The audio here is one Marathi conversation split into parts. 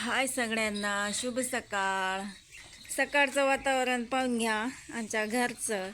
हाय सगळ्यांना शुभ सकाळ. सकाळचं वातावरण पाहून घ्या आमच्या घरचं.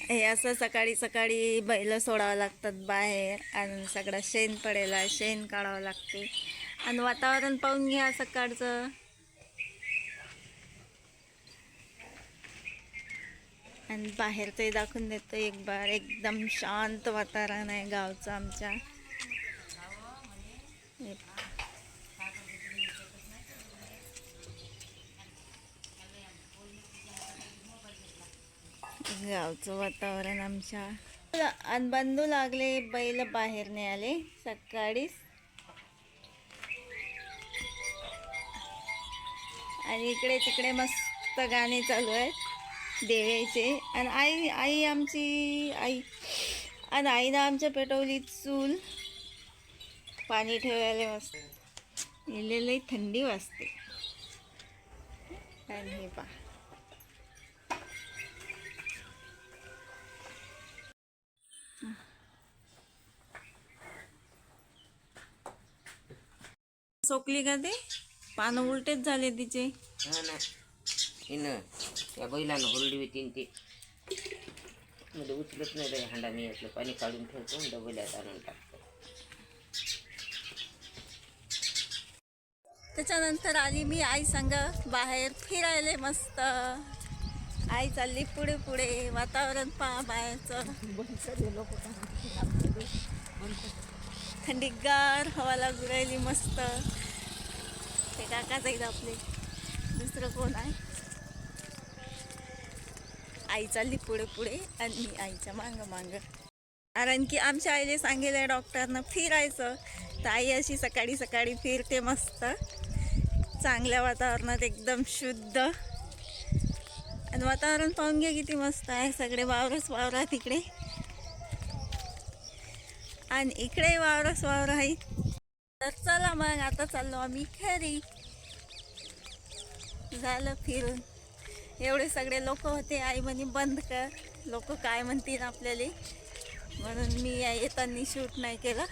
हे असं सकाळी सकाळी बैल सोडावं लागतात बाहेर आणि सगळं शेण पडेला शेण काढावं लागते. आणि वातावरण पाहून घ्या सकाळचं. आणि बाहेर ते दाखवून देतो एक बार एकदम शांत वातावरण आहे गावचं आमच्या हे गावचं वातावरण आमच्या. आणि लागले बैल बाहेर नाही आले सकाळीच. आणि इकडे तिकडे मस्त गाणे चालू आहेत देवाचे आणि आई आई आमची आई. आणि आईनं आमच्या पेटवली चूल. पाणी ठेवायला मस्त इलेली थंडी वाजते. आणि हे पा सोकली का ते? पानं उलटेच झाले तिचे. हा ना. हिनं त्या बैलानं होरडी होती ते. मध्ये उचलत नाही बाई हांडा मी यातलं पाणी काढून ठेवतो डबल्यात आणून टाकतो. त्याच्यानंतर आली मी आई संग बाहेर फिरायले मस्त. आई चालली पुढे पुढे वातावरण पहा बाहेरचं. थंडीगार हवा लागू राहिली मस्त. ते काकाच एकदा आपले. दुसरं कोण आहे? आई चालली पुढे पुढे आणि मी आईच्या मांग मांग. कारण की आमच्या आईने सांगितलं डॉक्टरनं फिरायचं. तर आई अशी सकाळी सकाळी फिरते मस्त. चांगल्या वातावरणात एकदम शुद्ध. आणि वातावरण पाहून घ्या किती मस्त आहे. सगळे वावरच वावरा तिकडे. आणि इकडे वावरच वावर आहे. तर चला मग आता चाललो आम्ही घरी झालं फिरून. एवढे सगळे लोक होते आई म्हणे बंद कर. लोक काय म्हणतील आपल्याला? म्हणून मी या येताना शूट नाही केलं.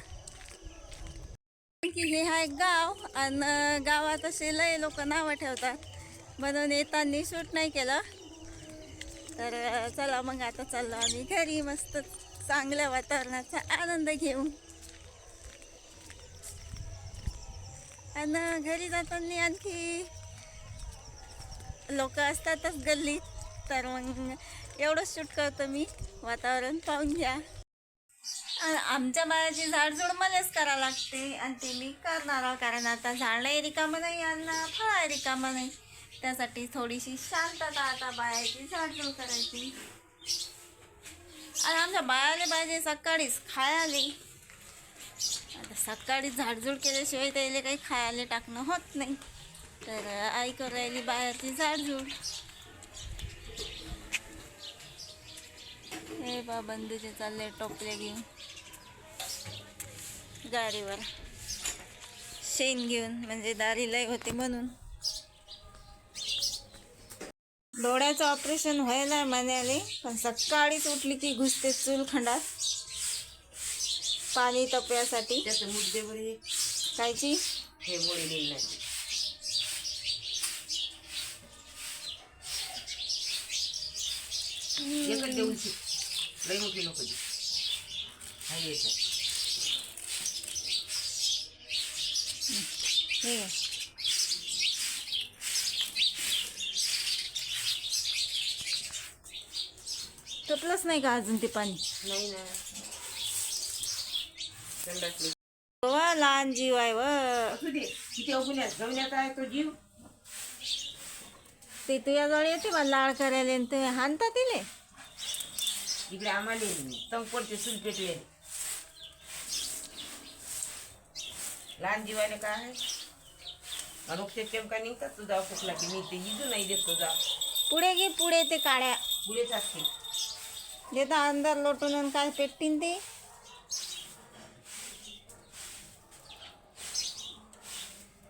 की हे आहे गाव आणि गावात असे लय लोक नावं ठेवतात. म्हणून येताना शूट नाही केलं. तर चला मग आता चाललो आम्ही घरी मस्त. चांगल्या वातावरणाचा आनंद घेऊ आणि घरी जाताना आणखी लोक असतातच गल्लीत. तर मग एवढंच शूट करतो मी. वातावरण पाहून घ्या. आमच्या बाळाची झाडझूड मलाच करावं लागते. आणि ते मी करणार आहे. कारण आता झाडलाही रिकामं नाही आणि फळा रिकामं नाही. त्यासाठी थोडीशी शांतता आता बाळाची झाडझूड करायची. आणि आमच्या बाळाला पाहिजे सकाळीच खायला. आता सकाळी झाडझूड केल्याशिवाय त्याला काही खायला टाकणं होत नाही. तर आई करायली बाहेरची झाडझूड. हे बा बंधूचे चालले टोपले घेऊन. गाडीवर. शेण घेऊन म्हणजे दारी लय होते म्हणून. डोळ्याचं ऑपरेशन व्हायला म्हणाले पण सकाळीच उठली की घुसते चूल खंडात. पाणी तप्यासाठी. त्याचं मुद्देवर हे कायची? हे मुळे नाही एकच देऊन शिक लई मोठी नको हा हे तपलंच नाही का अजून ते पाणी? नाही ना. वा लहान जीव आहे व. असू दे किती अवगुण्यात जवण्यात आहे तो जीव. ते तुझ्याजवळ येते बा लाळ करायला आणि ते हाणता तिले. इकडे आम्हाला तंग पडते चूल पेटवे लहान जीवाने काय आहे? अनुक्षे चमका निघतात तुझा फुकला की मी ते इजू नाही देत तुझा. पुढे घे पुढे ते काड्या. पुढेच असते देता अंदर लोटून आणि काय पेटतीन ते.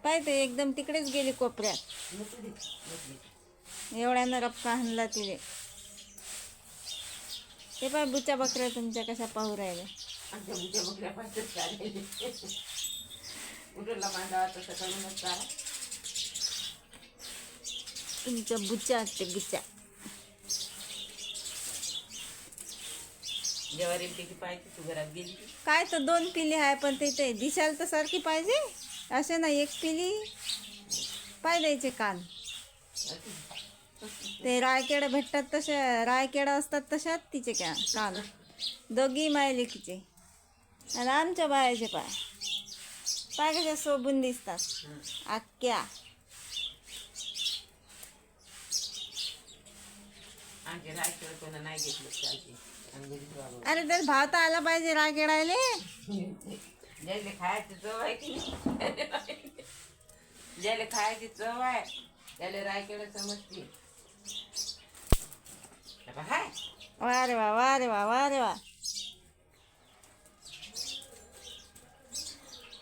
काय ते एकदम तिकडेच गेली कोपऱ्यात. एवढ्यानं रप्पा हाणला तिने ते पाय बुच्या बकऱ्या तुमच्या कशा पाहू राहिल्या तुमच्या बुच्या ते बुच्या. जेवारी तिची पाहिजे तू घरात गेली की. काय तर दोन पिली आहे पण ते ते दिशाल तर सारखी पाहिजे. असे ना एक पिली पाय द्यायचे कान. ते रायकेडं भेटतात तसे रायकेडं असतात तशात तिचे क्या कान. दोघी माय लेकीचे आणि आमच्या बायाचे पाय. पाय कशा सोबून दिसतात. आक्या आमच्या रायकडे कोणा नाही घेतलं चालते. अरे तर भाव तर आला पाहिजे रायकेडायले ज्याला खायची चव आहे की ज्याला खायची चव आहे त्याला रायकडे समजते. हाय. वा रे वा वा रे वा वा रे वा.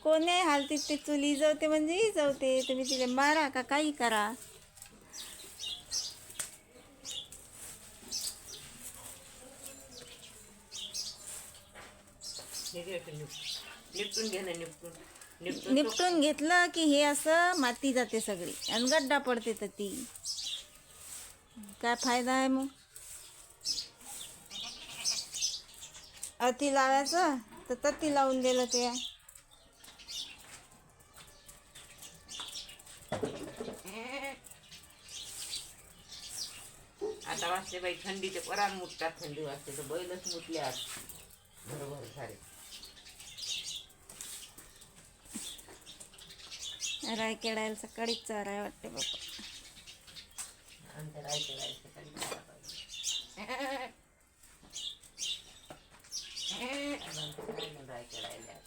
कोणी हालतीत ते चुली जवते म्हणजे जवते तुम्ही तिला मारा का काही करा हे घे आता निप- निपटून घे ना निपटून निपटून निपटून. घेतलं की हे असं माती जाते सगळी. आणि गड्डा पडते तर ती. काय फायदा आहे मग? अति लावायचं तर तत्ती लावून दिलं ते. आता वाजते बाई थंडीचे परार मुटतात थंडी वाजते तर बैलच मुटले आज. बरोबर सारे रायकेडायला सकाळीच चाराय वाटते बाबा आमच्या रायकडे राहायचं काही नाही पाहिजे. आमच्या रायकडे राहायचं राहिल्या.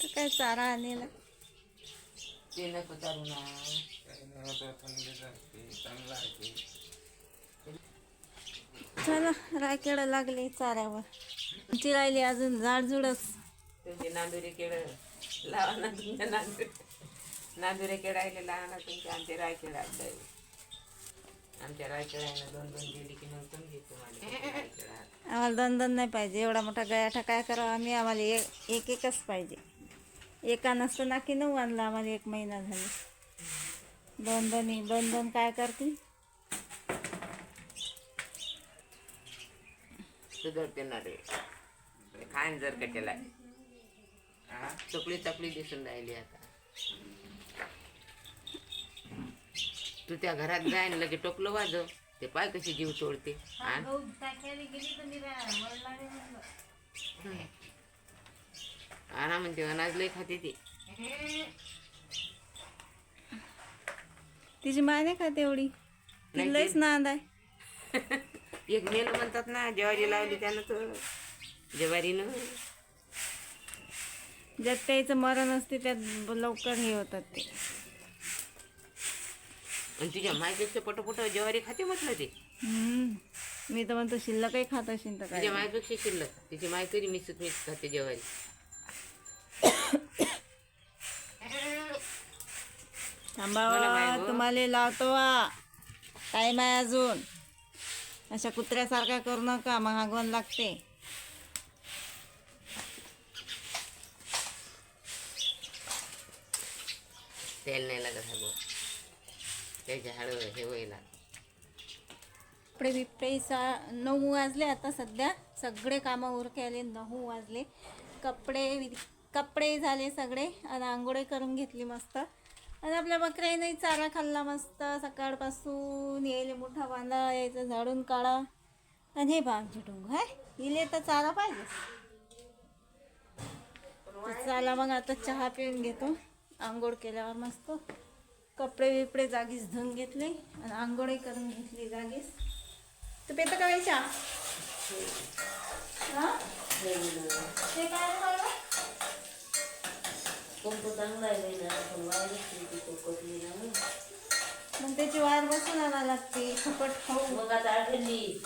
तर काय चारा आणलेला ते नको चालू ना चला रायकेडं लागले चाऱ्यावर आमची राहिली अजून झाडझुडच तुमचे नांदुरे केळ लावा ना तुमच्या नांदुरे नांदुरे केळायला लावा ना तुमच्या आमचे आहे आमच्या रायकेळायला दोन दोन दिली की मग तुम्हाला रायकेळ आम्हाला दोन दोन नाही पाहिजे एवढा मोठा गयाठा काय करावा? आम्ही आम्हाला एक एक एकच पाहिजे. एका नसतं ना की नऊ आणला आम्हाला एक महिना झाला. दोन दोन दोन दोन काय करतील? सुधरते ना रे. खान जर का त्याला चकली चकली दिसून राहिली आता. तू त्या घरात जाईन लगे टोकलं वाजव. ते पाय कशी जीव तोडते हा? आणा म्हणते अनाज लय खाते ते. तिची माय नाही खात एवढी. लयच नांद आहे. एक मेल म्हणतात ना ज्वारी लावली त्यानं तर ज्वारीनं. ज्यात त्याचं मरण असते त्यात लवकर हे होतात ते. आणि तुझ्या मायपेक्षा पटपट ज्वारी खाते म्हटलं ते. हम्म. मी तर म्हणतो शिल्लकही खात असेल तर काय? तुझ्या मायपेक्षा शिल्लक. तिची माय तरी मिक्स मिक्स खाते ज्वारी. थांबा मला वा, माहीत हो. तुम्हाला लावतो वा टाईम आहे अजून? अशा कुत्र्यासारखा करू नका मग हागवण लागते. तेल नाही लागत हा गो त्याचे हाड हे व्हायला कपडे बिपडे नऊ वाजले आता सध्या. सगळे कामं उरके आले नऊ वाजले. कपडे कपडे झाले सगळे. आणि आंघोळे करून घेतली मस्त. आणि आपल्या बकऱ्याने चारा खाल्ला मस्त. सकाळपासून यायले मोठा बांधा यायचं झाडून काढा. आणि हे बा डोंग हाय इले तर चारा पाहिजे चला मग आता चहा पिऊन घेतो. आंघोळ केल्यावर मस्त कपडे बिपडे जागीच धुवून घेतले आणि आंघोळही करून घेतली जागीच. तू पेत का वेळ चहा हा? ते काय बाळा? मग त्याची वायर बसून आणायला लागते फुकट खाऊ. मग आता आठवली.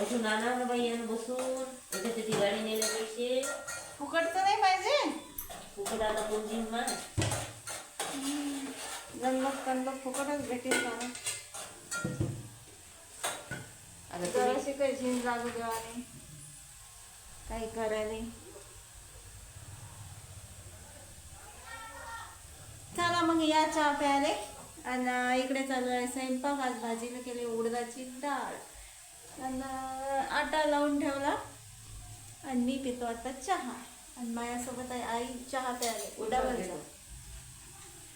अजून आणा ना बाई बसून. त्याच्या ती गाडी नेल्यापेक्षा फुकट तर नाही पाहिजे. फुकट आता कोण देईन मा गणलोक गणलोक फुकटच भेटेल का जराशी काही झिन लागू देवाने काही करायला. चला मग या चहा प्यायले. आणि इकडे चालू आहे स्वयंपाक. आज भाजीला केली उडदाची डाळ. आणि आटा लावून ठेवला. आणि मी पितो आता चहा. आणि माझ्यासोबत आहे आई चहा प्यायले. डबलचा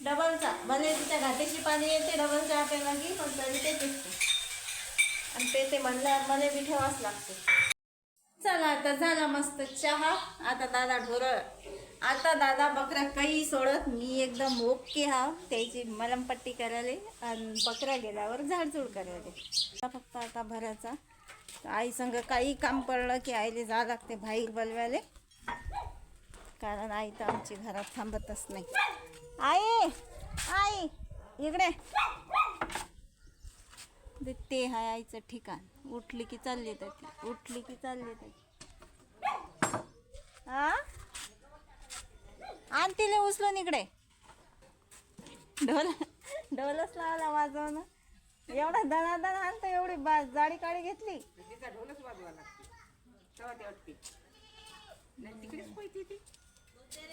डबलचा भले तिच्या घाटेची पाणी येते डबल चहा प्यायला की पण तरी ते पिसते आणि ते ते म्हणलं मला बी ठेवाच लागते. चला आता झाला मस्त चहा. आता दादा ढोर आता दादा बकरा काही सोडत मी एकदम ओके हा त्याची मलमपट्टी करायला आणि बकरा गेल्यावर झाडझूड करायला. फक्त आता भरायचा. आई संग काही काम पडलं की आईले जा लागते बाहेर बोलवायले. कारण आई तर आमची घरात थांबतच नाही. आई आई इकडे. ते हाय आईचं ठिकाण. उठली की चालली त्याची. उठली की चालली त्याची. हा आण तिले उचलून इकडे. ढोल ढोलच लावला वाजवणं. एवढा दणादण आणतं एवढी बा जाडी काळी घेतली. ढोलच वाजवा लागते.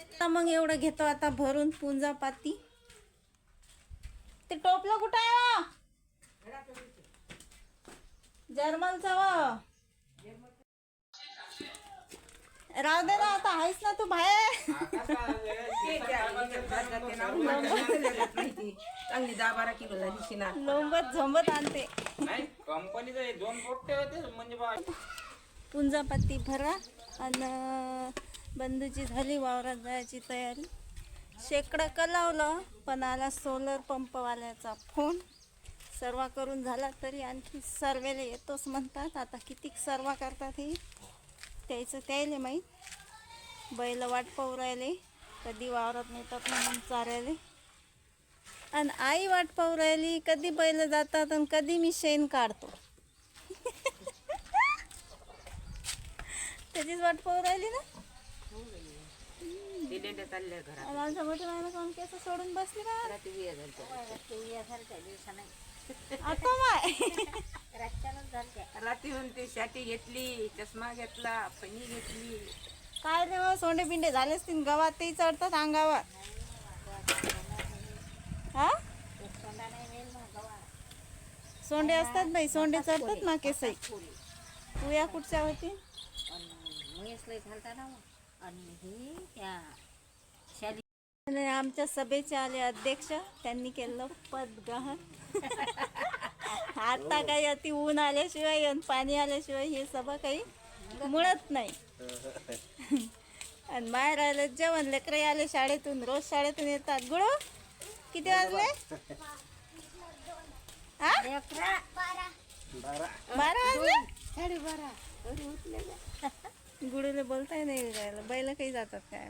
आता मग एवढं घेतो आता भरून पुंजा पाती ते टोपलं कुठं आहे वा जर्मलचा वा राहू दे ना आता आहेस ना तू बाहेर. चांगली दहा बारा किलो झाली शिना लोंबत झोंबत आणते. नाही कंपनीचे दोन पोट्टे होते म्हणजे बा पुंजापत्ती भरा आणि बंधूची झाली वावरात जायची तयारी. शेकडं कलावलं पण आला सोलर पंपवाल्याचा फोन सर्वा करून झाला तरी आणखी सर्वेला येतोच म्हणतात. आता किती सर्वा करतात हे? त्याचं त्यायले माहीत. बैल वाट पाहू राहिले कधी वावरात नेतात म्हणून चारायले. आणि आई वाट पाहू राहिली कधी बैल जातात आणि कधी मी शेण काढतो. त्याचीच वाट पाहू राहिली ना? चालल्या घरात. आणि आमच्या कोण केस सोडून बसली का? रात्री. आता माय. रात्री म्हणते शाटी घेतली चष्मा घेतला फणी घेतली. काय रे मग सोंडे बिंडे झाले असतील गावात तेही चढतात अंगावर. हा? सोंडे असतात बाई सोंडे चढतात ना केसही. तू या कुठच्या होती? आणि आमच्या सभेचे आले अध्यक्ष त्यांनी केलं पदग्रहण. आता काही अति ऊन आल्याशिवाय आणि पाणी आल्याशिवाय हे सभा काही मुळत नाही. आणि बाहेर आलं जेवण लेकरं आले शाळेतून रोज शाळेतून येतात. गुळू किती वाजले? हा? बारा वाजले? गुडूला बोलताय नाही बैल काही जातात काय